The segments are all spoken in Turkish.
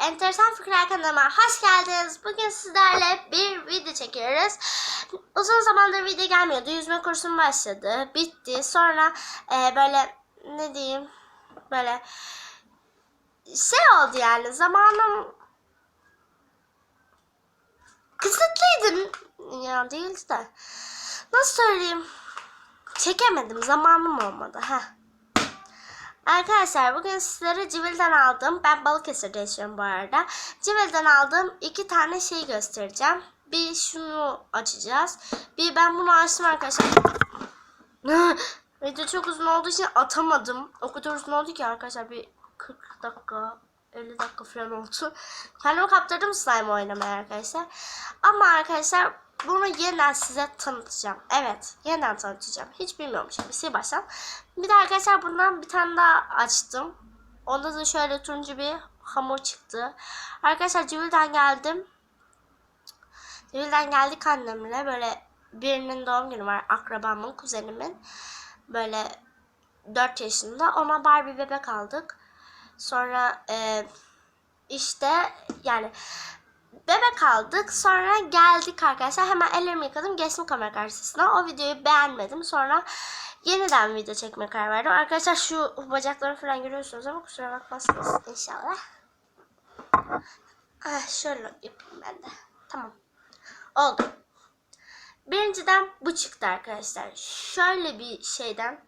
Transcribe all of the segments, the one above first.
Enteresan Fikirler kanalıma hoş geldiniz. Bugün sizlerle bir video çekiyoruz. Uzun zamandır video gelmiyordu. Yüzme kursum başladı. Bitti. Sonra e, böyle ne diyeyim böyle şey oldu yani zamanım kısıtlıydı. Ya değil de. Nasıl söyleyeyim? Çekemedim. Zamanım olmadı. Heh. Arkadaşlar bugün sizlere Civil'den aldığım, ben Balıkesir'de yaşıyorum bu arada. Civil'den aldığım iki tane şey göstereceğim. Bir şunu açacağız. Bir ben bunu açtım arkadaşlar. Video çok uzun olduğu için atamadım. O kadar uzun oldu ki arkadaşlar bir 40 dakika 50 dakika falan oldu. Kendimi kaptırdım slime oynamaya arkadaşlar. Ama arkadaşlar bunu yeniden size tanıtacağım. Evet yeniden tanıtacağım. Hiç bilmiyormuş gibi sil baştan. Bir de arkadaşlar bundan bir tane daha açtım. Onda da şöyle turuncu bir hamur çıktı. Arkadaşlar Civil'den geldim. Civil'den geldik annemle. Böyle birinin doğum günü var. Akrabamın, kuzenimin. Böyle 4 yaşında. Ona Barbie bebek aldık. Sonra e, işte yani bebek aldık. Sonra geldik arkadaşlar. Hemen ellerimi yıkadım. Geçtim kamera karşısına. O videoyu beğenmedim. Sonra yeniden video çekmeye karar verdim. Arkadaşlar şu bacakları falan görüyorsunuz ama kusura bakmazsınız inşallah. Ah, şöyle yapayım ben de. Tamam. Oldu. Birinciden bu çıktı arkadaşlar. Şöyle bir şeyden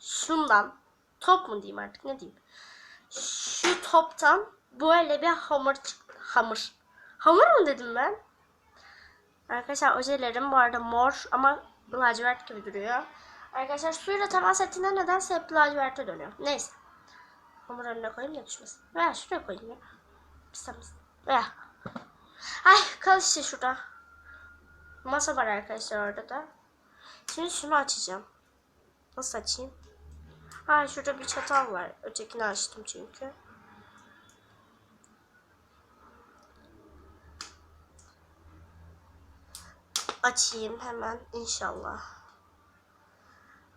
şundan top mu diyeyim artık ne diyeyim. Şu toptan böyle bir hamur çıktı. Hamur. Hamur mu dedim ben? Arkadaşlar ojelerim bu arada mor ama lacivert gibi duruyor. Arkadaşlar suyla temas ettiğinde nedense hep laciverte dönüyor. Neyse. Hamur önüne koyayım da düşmesin. Veya şuraya koyayım ya. İstemez. Veya. Ay kal işte şurada. Masa var arkadaşlar orada da. Şimdi şunu açacağım. Nasıl açayım? Ha şurada bir çatal var. Ötekini açtım çünkü. Açayım hemen inşallah.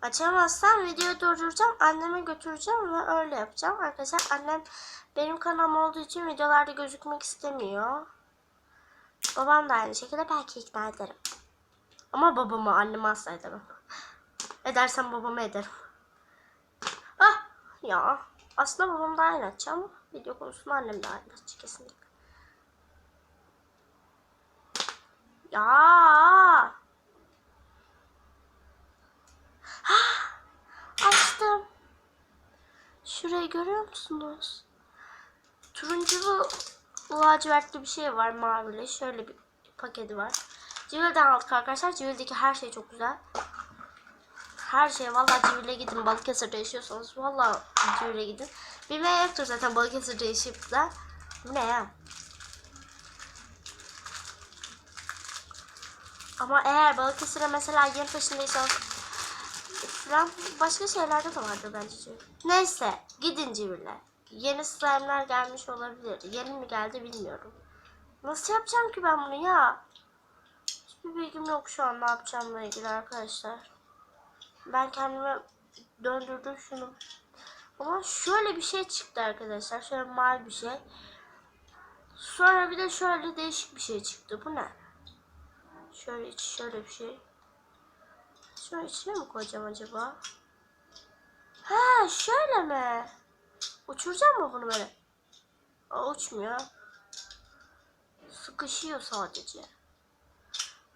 Açamazsam videoyu durduracağım. Anneme götüreceğim ve öyle yapacağım. Arkadaşlar annem benim kanalım olduğu için videolarda gözükmek istemiyor. Babam da aynı şekilde belki ikna ederim. Ama babamı annemi asla edemem. Edersem babamı ederim. Ah ya. Aslında babam da aynı açacağım. Video konusunda annem de aynı açacak kesinlikle. Ya. Ah, açtım. Şurayı görüyor musunuz? Turunculu lacivertli bir şey var mavili. Şöyle bir paketi var. Civil'den aldık arkadaşlar. Civil'deki her şey çok güzel. Her şey vallahi Civil'e gidin. Balıkesir'de yaşıyorsanız vallahi Civil'e gidin. Bilmeyen yoktur zaten Balıkesir'de yaşayıp da. Ne ya? Ama eğer Balıkesir'e mesela yeni taşındıysanız falan başka şeylerde de vardır bence. Neyse gidin Civil'e. Yeni slime'lar gelmiş olabilir. Yeni mi geldi bilmiyorum. Nasıl yapacağım ki ben bunu ya? Hiçbir bilgim yok şu an ne yapacağımla ilgili arkadaşlar. Ben kendime döndürdüm şunu. Ama şöyle bir şey çıktı arkadaşlar. Şöyle mavi bir şey. Sonra bir de şöyle değişik bir şey çıktı. Bu ne? Şöyle iç şöyle bir şey. Şunu içine mi koyacağım acaba? Ha şöyle mi? Uçuracağım mı bunu böyle? Aa, uçmuyor. Sıkışıyor sadece.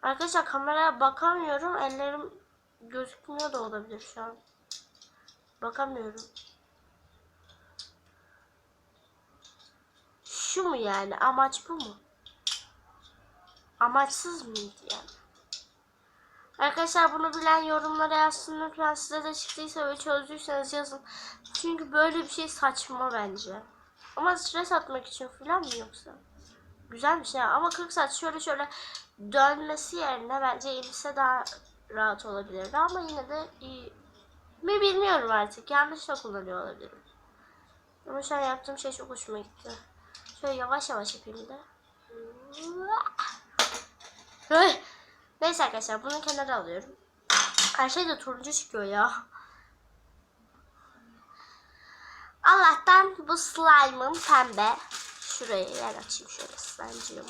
Arkadaşlar kameraya bakamıyorum. Ellerim gözükmüyor da olabilir şu an. Bakamıyorum. Şu mu yani? Amaç bu mu? Amaçsız mıydı yani? Arkadaşlar bunu bilen yorumlara yazsın lütfen. Size de çıktıysa ve çözdüyseniz yazın. Çünkü böyle bir şey saçma bence. Ama stres atmak için falan mı yoksa? Güzel bir şey ama 40 saat şöyle şöyle dönmesi yerine bence elbise daha rahat olabilirdi ama yine de iyi mi bilmiyorum artık yanlış da kullanıyor olabilirim. Ama şu an yaptığım şey çok hoşuma gitti. Şöyle yavaş yavaş yapayım da. Neyse arkadaşlar bunu kenara alıyorum. Şey de turuncu çıkıyor ya. Allah'tan bu slime'ım pembe. şuraya yer açayım şöyle slime'cığımı.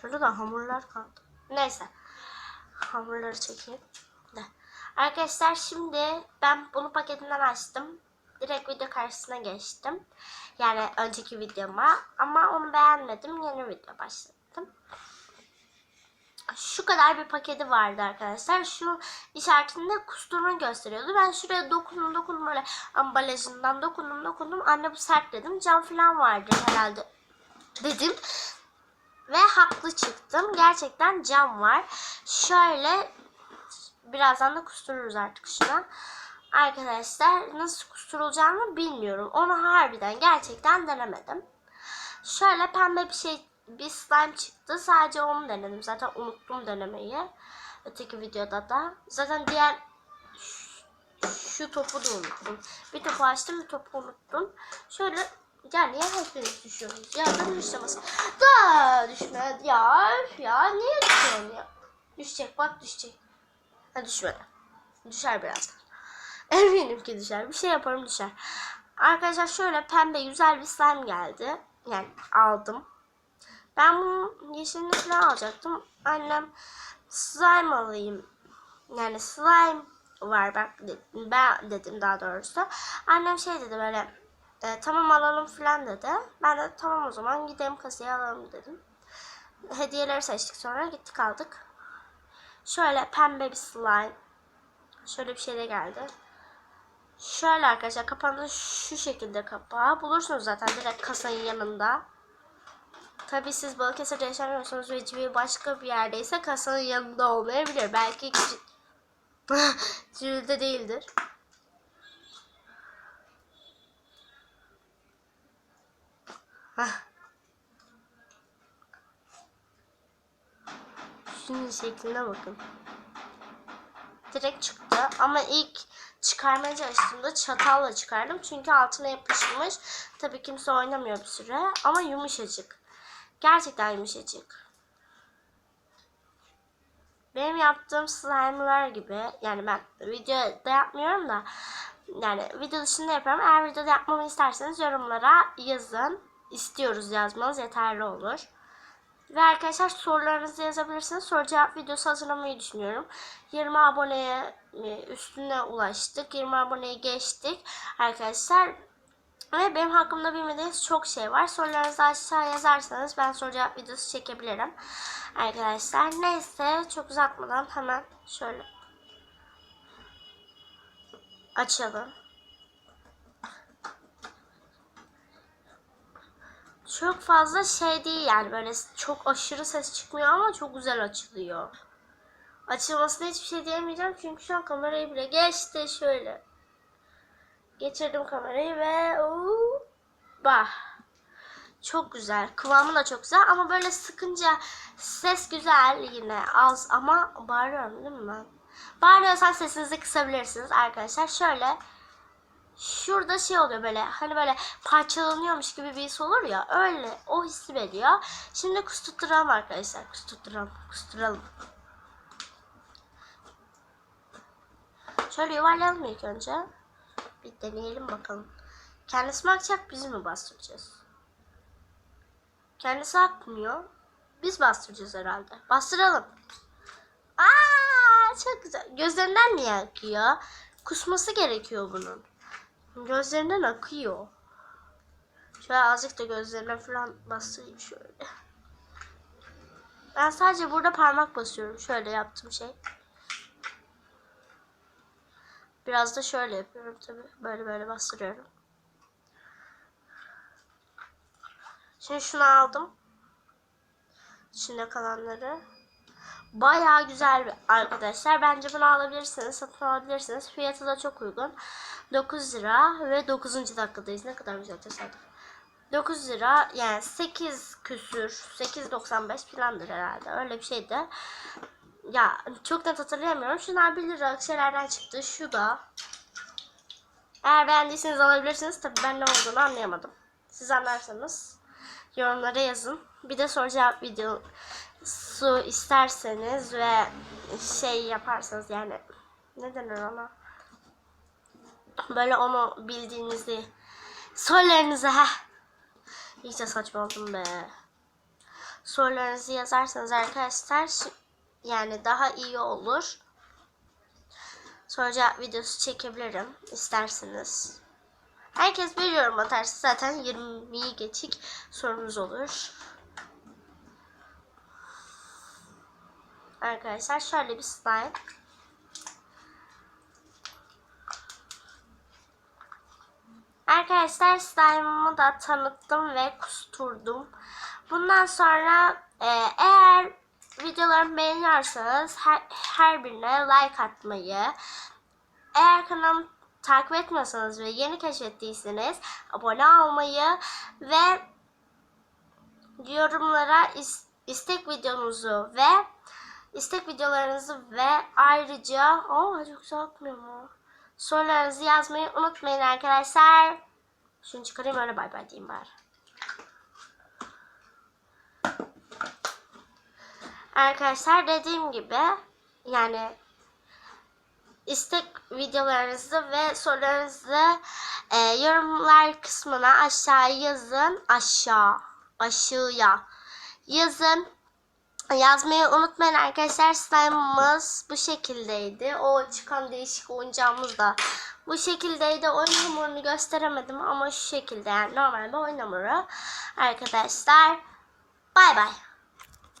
Şurada da hamurlar kaldı. Neyse. Hamurları çekeyim. De. Arkadaşlar şimdi ben bunu paketinden açtım. Direkt video karşısına geçtim. Yani önceki videoma. Ama onu beğenmedim. Yeni video başlattım. Şu kadar bir paketi vardı arkadaşlar. Şu işaretinde kusturma gösteriyordu. Ben şuraya dokundum dokundum böyle ambalajından dokundum dokundum. Anne bu sert dedim. Cam falan vardı herhalde dedim. Ve haklı çıktım. Gerçekten cam var. Şöyle birazdan da kustururuz artık şuna. Arkadaşlar nasıl kusturulacağını bilmiyorum. Onu harbiden gerçekten denemedim. Şöyle pembe bir şey bir slime çıktı. Sadece onu denedim. Zaten unuttum denemeyi. Öteki videoda da. Zaten diğer şu, topu da unuttum. Bir topu açtım bir topu unuttum. Şöyle ya hepimiz düşüyoruz. Ya da düşemez. Da düşmedi ya. Ya niye düşüyorsun ya? Düşecek bak düşecek. Ha düşmedi. Düşer birazdan. Eminim ki düşer. Bir şey yaparım düşer. Arkadaşlar şöyle pembe güzel bir slime geldi. Yani aldım. Ben bunu yeşilini falan alacaktım. Annem slime alayım. Yani slime var bak ben dedim daha doğrusu. Annem şey dedi böyle e, tamam alalım falan dedi. Ben de tamam o zaman gidelim kasaya alalım dedim. Hediyeleri seçtik sonra gittik aldık. Şöyle pembe bir slime. Şöyle bir şey de geldi. Şöyle arkadaşlar kapağında şu şekilde kapağı. Bulursunuz zaten direkt kasanın yanında. Tabii siz Balıkesir'de yaşamıyorsanız ve cibi başka bir yerdeyse kasanın yanında olmayabilir. Belki Cibide değildir. Şunun şekline bakın. Direkt çıktı ama ilk çıkarmaya çalıştığımda çatalla çıkardım. Çünkü altına yapışmış. Tabii kimse oynamıyor bir süre ama yumuşacık. Gerçekten yumuşacık. Benim yaptığım slime'lar gibi yani ben videoda yapmıyorum da yani video dışında yapıyorum. Eğer videoda yapmamı isterseniz yorumlara yazın. İstiyoruz yazmanız yeterli olur. Ve arkadaşlar sorularınızı yazabilirsiniz. Soru cevap videosu hazırlamayı düşünüyorum. 20 aboneye e, üstüne ulaştık. 20 aboneyi geçtik arkadaşlar. Ve benim hakkımda bilmediğiniz çok şey var. Sorularınızı aşağı yazarsanız ben soru cevap videosu çekebilirim. Arkadaşlar neyse çok uzatmadan hemen şöyle açalım. Çok fazla şey değil yani böyle çok aşırı ses çıkmıyor ama çok güzel açılıyor. Açılmasına hiçbir şey diyemeyeceğim çünkü şu an kamerayı bile geçti şöyle. Geçirdim kamerayı ve uuu, bah. Çok güzel. Kıvamı da çok güzel ama böyle sıkınca ses güzel yine az ama bağırıyorum değil mi ben? Bağırıyorsan sesinizi kısabilirsiniz arkadaşlar. Şöyle şurada şey oluyor böyle hani böyle parçalanıyormuş gibi bir his olur ya öyle o hissi veriyor. Şimdi kusturalım arkadaşlar. Kusturalım. Kusturalım. Şöyle yuvarlayalım ilk önce. Bir deneyelim bakalım. Kendisi mi akacak biz mi bastıracağız? Kendisi akmıyor. Biz bastıracağız herhalde. Bastıralım. Aa, çok güzel. Gözlerinden niye akıyor? Kusması gerekiyor bunun. Gözlerinden akıyor. Şöyle azıcık da gözlerine falan bastırayım şöyle. Ben sadece burada parmak basıyorum. Şöyle yaptım şey. Biraz da şöyle yapıyorum tabi. Böyle böyle bastırıyorum. Şimdi şunu aldım. İçinde kalanları. Bayağı güzel arkadaşlar. Bence bunu alabilirsiniz. Satın alabilirsiniz. Fiyatı da çok uygun. 9 lira ve 9. dakikadayız. Ne kadar güzel tesadüf. 9 lira yani 8 küsür 8.95 falandır herhalde. Öyle bir şeydi. Ya çok net hatırlayamıyorum. Şunlar 1 lira şeylerden çıktı. Şu da. Eğer beğendiyseniz alabilirsiniz. Tabii ben ne olduğunu anlayamadım. Siz anlarsanız yorumlara yazın. Bir de soru cevap videosu isterseniz ve şey yaparsanız yani ne denir ona? Böyle onu bildiğinizi sorularınızı heh. İyice saçmaladım be. Sorularınızı yazarsanız arkadaşlar yani daha iyi olur. Soru cevap videosu çekebilirim isterseniz. Herkes bir yorum atarsa zaten 20'yi geçik sorunuz olur. Arkadaşlar şöyle bir slime. Arkadaşlar slime'ımı da tanıttım ve kusturdum. Bundan sonra e, eğer videolarımı beğeniyorsanız her, her birine like atmayı, eğer kanalımı takip etmiyorsanız ve yeni keşfettiyseniz abone olmayı ve yorumlara is- istek videonuzu ve istek videolarınızı ve ayrıca aa çok akmıyor mu? Sorularınızı yazmayı unutmayın arkadaşlar. Şunu çıkarayım öyle bay bay diyeyim bari. Arkadaşlar dediğim gibi yani istek videolarınızı ve sorularınızı e, yorumlar kısmına aşağı yazın. Aşağı. Aşağıya. Yazın. Yazmayı unutmayın arkadaşlar. Slime'ımız bu şekildeydi. O çıkan değişik oyuncağımız da bu şekildeydi. Oyun hamurunu gösteremedim ama şu şekilde yani normal bir oyun hamuru. Arkadaşlar bay bay.